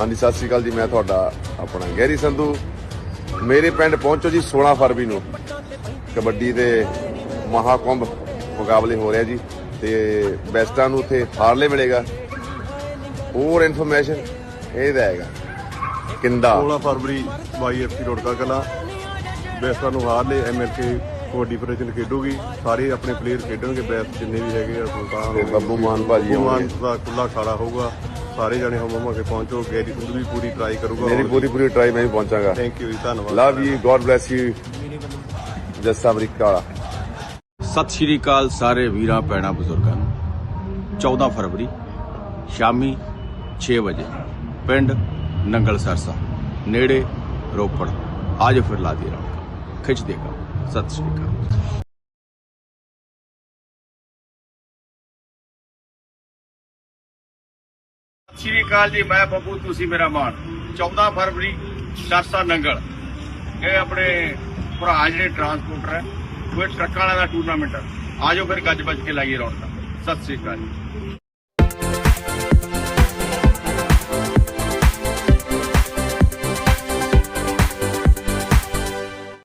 ਹਾਂਜੀ ਸਤਿ ਸ਼੍ਰੀ ਅਕਾਲ ਜੀ ਮੈਂ ਤੁਹਾਡਾ ਆਪਣਾ ਗਹਿਰੀ ਸੰਧੂ। ਮੇਰੇ ਪਿੰਡ ਪਹੁੰਚੋ ਜੀ 16 ਫਰਵਰੀ ਨੂੰ। ਕਬੱਡੀ ਦੇ ਮਹਾਕੁੰਭ ਮੁਕਾਬਲੇ ਹੋ ਰਿਹਾ ਜੀ ਤੇ ਬੈਸਟਾਂ ਨੂੰ ਉੱਥੇ ਹਾਰਲੇ ਮਿਲੇਗਾ। ਹੋਰ ਇਨਫੋਰਮੇਸ਼ਨ ਇਹਦਾ ਹੈਗਾ। ਕਿੰਦਾ? 16 ਫਰਵਰੀ ਵਾਈਐਫਸੀ ਰੋਡਕਾ ਕਲਾ ਬੈਸਟਾਂ ਨੂੰ ਹਾਰ ਲੈ ਐਮਐਲਕੇ ਕਬੱਡੀ ਫੈਡਰੇਸ਼ਨ ਖੇਡੂਗੀ। ਸਾਰੇ ਆਪਣੇ ਪਲੇਅਰ ਖੇਡਣਗੇ ਬੈਸਟ ਜਿੰਨੇ ਵੀ ਹੈਗੇ ਆ ਸੁਲਤਾਨ ਬੱਬੂ ਮਾਨ ਭਾਜੀ ਮਾਨ। ਦਾ ਖੁੱਲਾ ਖਾੜਾ ਹੋਊਗਾ। ਸਾਰੇ ਜਣੇ ਹਮ ਹਮਾ ਕੇ ਪਹੁੰਚੋ ਗੈਰੀ ਸੰਧੂ ਵੀ ਪੂਰੀ ਟਰਾਈ ਕਰੂਗਾ ਮੇਰੀ ਪੂਰੀ ਪੂਰੀ ਟਰਾਈ ਮੈਂ ਵੀ ਪਹੁੰਚਾਂਗਾ। ਥੈਂਕ ਯੂ ਜੀ ਧੰਨਵਾਦ। Love you God bless you Jassa America ਵਾਲਾ। ਸਤਿ ਸ਼੍ਰੀ ਅਕਾਲ ਸਾਰੇ ਵੀਰਾਂ ਭੈਣਾਂ ਬਜ਼ੁਰਗਾਂ ਨੂੰ। 14 ਫਰਵਰੀ ਸ਼ਾਮੀ 6 ਵਜੇ ਪਿੰਡ ਨੰਗਲ ਸਰਸਾ ਨੇੜੇ ਰੋਪੜ। ਆਜੋ ਫਿਰ ਲਾ ਦੀ ਰੌਣਕ ਖਿੱਚ ਦੇਗਾ ਸਤਿ ਸ਼੍ਰੀ ਅਕਾਲ। ਸ਼੍ਰੀ ਅਕਾਲ ਜੀ, ਮੈਂ ਬੱਬੂ, ਤੁਸੀਂ ਮੇਰਾ ਮਾਣ 14 ਫਰਵਰੀ ਸਰਸਾ ਨੰਗਲ। ਇਹ ਆਪਣੇ ਭਰਾ ਜਿਹੜੇ ਟਰਾਂਸਪੋਰਟਰ ਹੈ, ਉਹ ਇਹ ਟਰੱਕਾਂ ਵਾਲਾ ਦਾ ਟੂਰਨਾਮੈਂਟ ਹੈ। ਆਜੋ ਫਿਰ ਗੱਜ ਵੱਜ ਕੇ ਲਾਈਏ ਰੌਣਕਾਂ। ਸਤਿ ਸ਼੍ਰੀ ਅਕਾਲ ਜੀ।